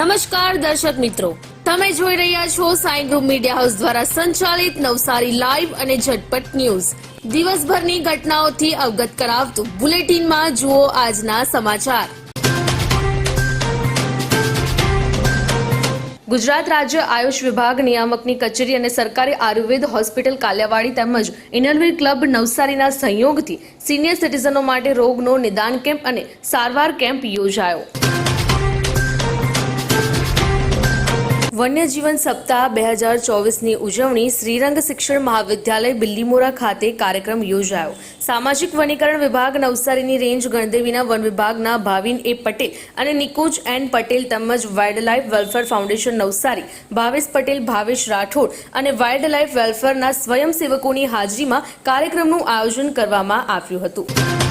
નમસ્કાર દર્શક મિત્રો. તમે જોઈ રહ્યા છો સાઈ ગ્રુપ મીડિયા હાઉસ દ્વારા સંચાલિત નવસારી લાઈવ અને ઝટપટ ન્યૂઝ. દિવસભરની ઘટનાઓથી અવગત કરાવતું બુલેટિનમાં જુઓ આજના સમાચાર. ગુજરાત રાજ્ય આયુષ વિભાગ, નિયામકની કચેરી અને સરકારી આયુર્વેદ હોસ્પિટલ કાલિયાવાડી તેમજ ઇનરવીર ક્લબ નવસારીના સહયોગથી સિનિયર સિટીઝનો માટે રોગનો નિદાન કેમ્પ અને સારવાર કેમ્પ યોજાયો. વન્યજીવન સપ્તાહ બે હજાર ચોવીસની ઉજવણી શ્રીરંગ શિક્ષણ મહાવિદ્યાલય બિલ્લીમોરા ખાતે કાર્યક્રમ યોજાયો. સામાજિક વનીકરણ વિભાગ નવસારીની રેન્જ ગણદેવીના વન વિભાગના ભાવિન એ પટેલ અને નિકુંજ એન પટેલ તેમજ wild life welfare foundation Navsari, Bhavesh Patel, Bhavesh Rathod અને વાઇલ્ડ લાઇફ વેલફેરના સ્વયંસેવકોની હાજરીમાં કાર્યક્રમનું આયોજન કરવામાં આવ્યું હતું.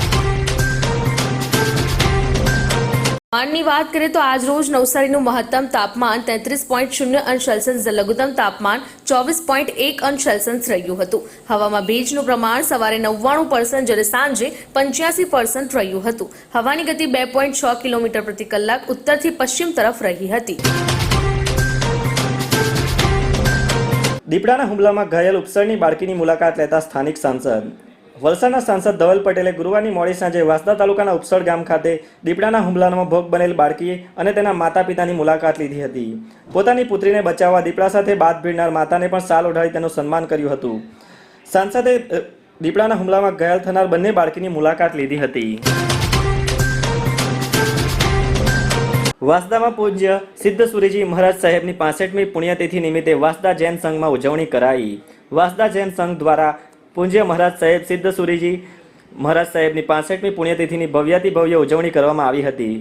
તાપમાનની વાત કરીએ તો આજ રોજ નવસારીનું મહત્તમ તાપમાન તેત્રીસ પોઈન્ટ શૂન્ય અંશ સેલ્સિયસ, લઘુત્તમ તાપમાન ચોવીસ પોઈન્ટ એક અંશ સેલ્સિયસ રહ્યું હતું. હવામાં ભેજનું પ્રમાણ સવારે નવ્વાણું પર્સન્ટ જ્યારે સાંજે પંચ્યાસી પર્સન્ટ રહ્યું હતું. હવાની ગતિ બે પોઈન્ટ છ કિલોમીટર પ્રતિ કલાક ઉત્તરથી પશ્ચિમ તરફ રહી હતી. દીપડાના હુમલામાં ઘાયલ ઉપસરની બાળકીની મુલાકાત લેતા સ્થાનિક સાંસદ વલસાડના સાંસદ ધવલ પટેલે ગુરુવારની મોડી સાંજે વાસદા તાલુકાના ઉપસળ ગામ ખાતે દીપડાના હુમલાનો ભોગ બનેલ બાળકી અને તેના માતા પિતાની મુલાકાત લીધી હતી. પોતાની પુત્રીને બચાવવા દીપડા સાથે બાદ ભીડનાર માતાને પણ સાલ ઓઢાડી તેનું સન્માન કર્યું હતું. સાંસદે દીપડાના હુમલામાં ઘાયલ થનાર બંને બાળકીની મુલાકાત લીધી હતી. વાસદામાં પૂજ્ય સિદ્ધ સુરીજી મહારાજ સાહેબની પાસઠમી પુણ્યતિથિ નિમિત્તે વાસદા જૈન સંઘમાં ઉજવણી કરાઈ. વાસદા જૈન સંઘ દ્વારા પૂજ્ય મહારાજ સાહેબ સિદ્ધ સુરીજી મહારાજ સાહેબની પાસઠમી પુણ્યતિથિની ભવ્યાતિ ભવ્ય ઉજવણી કરવામાં આવી હતી,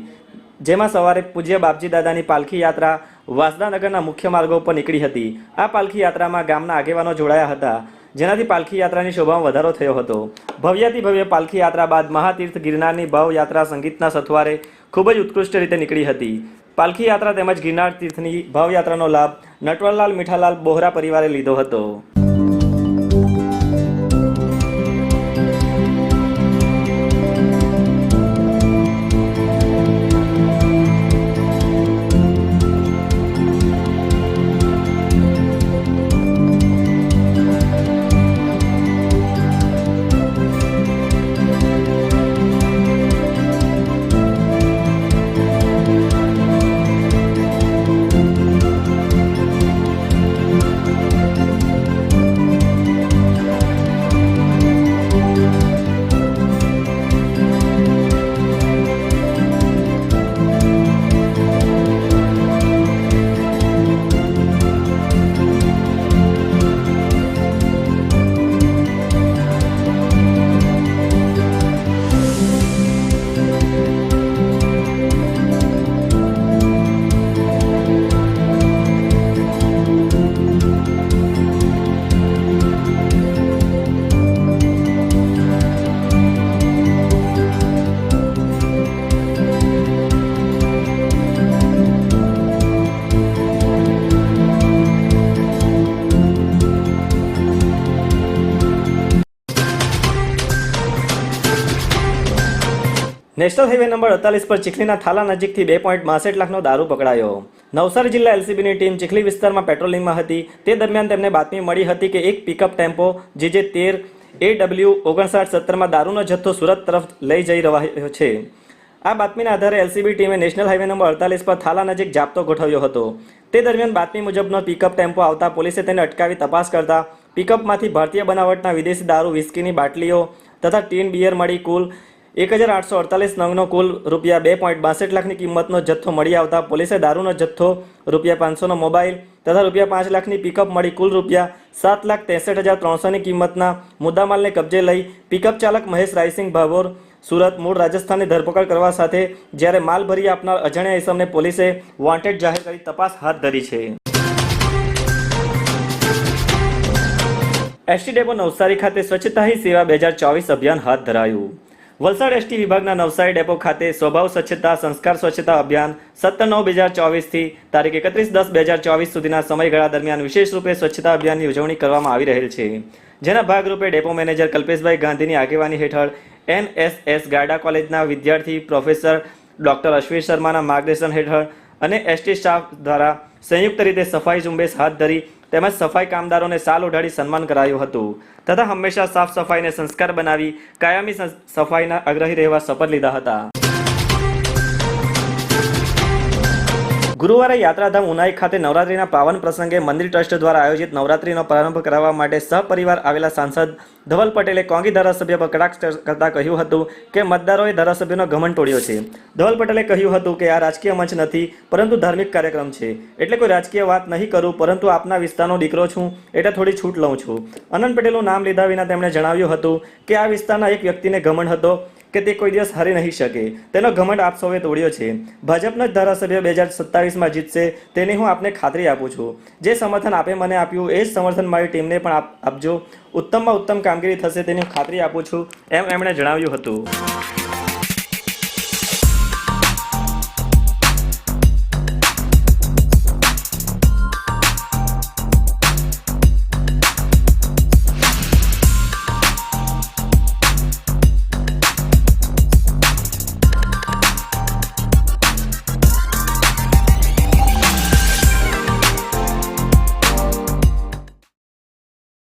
જેમાં સવારે પૂજ્ય બાપજી દાદાની પાલખી યાત્રા વાસદાનગરના મુખ્ય માર્ગો પર નીકળી હતી. આ પાલખી યાત્રામાં ગામના આગેવાનો જોડાયા હતા, જેનાથી પાલખી યાત્રાની શોભામાં વધારો થયો હતો. ભવ્યાતિ ભવ્ય પાલખી યાત્રા બાદ મહાતીર્થ ગિરનારની ભવ યાત્રા સંગીતના સથવારે ખૂબ જ ઉત્કૃષ્ટ રીતે નીકળી હતી. પાલખી યાત્રા તેમજ ગિરનાર તીર્થની ભવ યાત્રાનો લાભ નટવરલાલ મીઠાલાલ બોહરા પરિવારે લીધો હતો. નેશનલ હાઈવે નંબર અડતાલીસ પર ચીખલીના થાલા નજીકથી બે પોઈન્ટ બાસઠ લાખનો દારૂ પકડાયો. નવસારી જિલ્લા એલસીબીની ટીમ ચીખલી વિસ્તારમાં પેટ્રોલિંગમાં હતી. તે દરમિયાન તેમને બાતમી મળી હતી કે એક પિકઅપ ટેમ્પો, જે જે તેર એ ડબલ્યુ ઓગણસાઠ સત્તરમાં દારૂનો જથ્થો સુરત તરફ લઈ જઈ રહ્યો છે. આ બાતમીના આધારે એલસીબી ટીમે નેશનલ હાઈવે નંબર અડતાલીસ પર થાલા નજીક જાપ્તો ગોઠવ્યો હતો. તે દરમિયાન બાતમી મુજબનો પિકઅપ ટેમ્પો આવતા પોલીસે તેને અટકાવી તપાસ કરતા પિકઅપમાંથી ભારતીય બનાવટના વિદેશી દારૂ વિસ્કીની બાટલીઓ તથા ટીન બિયર મળી કુલ એક હજાર આઠસો અડતાલીસ નંગનો કુલ રૂપિયા બે પોઈન્ટ બાસઠ લાખની કિંમતનો જથ્થો મળી આવતા પોલીસે દારૂનો જથ્થો, રૂપિયા પાંચસોનો મોબાઈલ તથા રૂપિયા પાંચ લાખની પિકઅપ મળી કુલ રૂપિયા સાત લાખ ત્રેસઠ હજાર ત્રણસોની કિંમતના મુદ્દામાલને કબજે લઈ પિકઅપ ચાલક મહેશ રાયસિંગ ભાભોર સુરત મૂળ રાજસ્થાનની ધરપકડ કરવા સાથે જ્યારે માલ ભરી આપનાર અજાણ્યા ઇસમને પોલીસે વોન્ટેડ જાહેર કરી તપાસ હાથ ધરી છે. એસટી ડેપો નવસારી ખાતે સ્વચ્છતા હી સેવા બે હજાર ચોવીસ અભિયાન હાથ ધરાયું. વલસાડ એસટી વિભાગના નવસારી ડેપો ખાતે સ્વભાવ સ્વચ્છતા, સંસ્કાર સ્વચ્છતા અભિયાન સત્તર નવ બે હજાર ચોવીસથી તારીખ એકત્રીસ દસ બે હજાર ચોવીસ સુધીના સમયગાળા દરમિયાન વિશેષ રૂપે સ્વચ્છતા અભિયાનની ઉજવણી કરવામાં આવી રહેલ છે. જેના ભાગરૂપે ડેપો મેનેજર કલ્પેશભાઈ ગાંધીની આગેવાની હેઠળ એનએસએસ ગાડા કોલેજના વિદ્યાર્થી પ્રોફેસર ડોક્ટર અશ્વિર શર્માના માર્ગદર્શન હેઠળ અને એસટી સ્ટાફ દ્વારા સંયુક્ત રીતે સફાઈ ઝુંબેશ હાથ ધરી તેમજ સફાઈ કામદારોને સાલ ઓઢાડી સન્માન કરાયું હતું. તથા હંમેશા સાફ સફાઈને સંસ્કાર બનાવી કાયમી સફાઈના આગ્રહી રહેવા શપથ લીધા હતા. ગુરુવારે યાત્રાધામ ઉનાઈ ખાતે નવરાત્રીના પાવન પ્રસંગે મંદિર ટ્રસ્ટ દ્વારા આયોજિત નવરાત્રીનો પ્રારંભ કરાવવા માટે સહપરિવાર આવેલા સાંસદ ધવલ પટેલે કોંગી ધારાસભ્ય પર કટાક્ષ કરતા કહ્યું હતું કે મતદારોએ ધારાસભ્યનો ગમન તોડ્યો છે. ધવલ પટેલે કહ્યું હતું કે આ રાજકીય મંચ નથી, પરંતુ ધાર્મિક કાર્યક્રમ છે. એટલે કોઈ રાજકીય વાત નહીં કરું, પરંતુ આપના વિસ્તારનો દીકરો છું, એટલે થોડી છૂટ લઉં છું. અનંત પટેલનું નામ લીધા વિના તેમણે જણાવ્યું હતું કે આ વિસ્તારના એક વ્યક્તિને ઘમંડ હતો. કે તે કોઈ દિવસ હારી નહીં શકે. તેનો ઘમંડ આપ સૌએ તોડ્યો છે. ભાજપના જ ધારાસભ્ય બે હજાર સત્તાવીસમાં જીતશે તેની હું આપને ખાતરી આપું છું. જે સમર્થન આપે મને આપ્યું એ જ સમર્થન મારી ટીમને પણ આપ- આપજો. ઉત્તમમાં ઉત્તમ કામગીરી થશે તેની હું ખાતરી આપું છું, એમ એમણે જણાવ્યું હતું.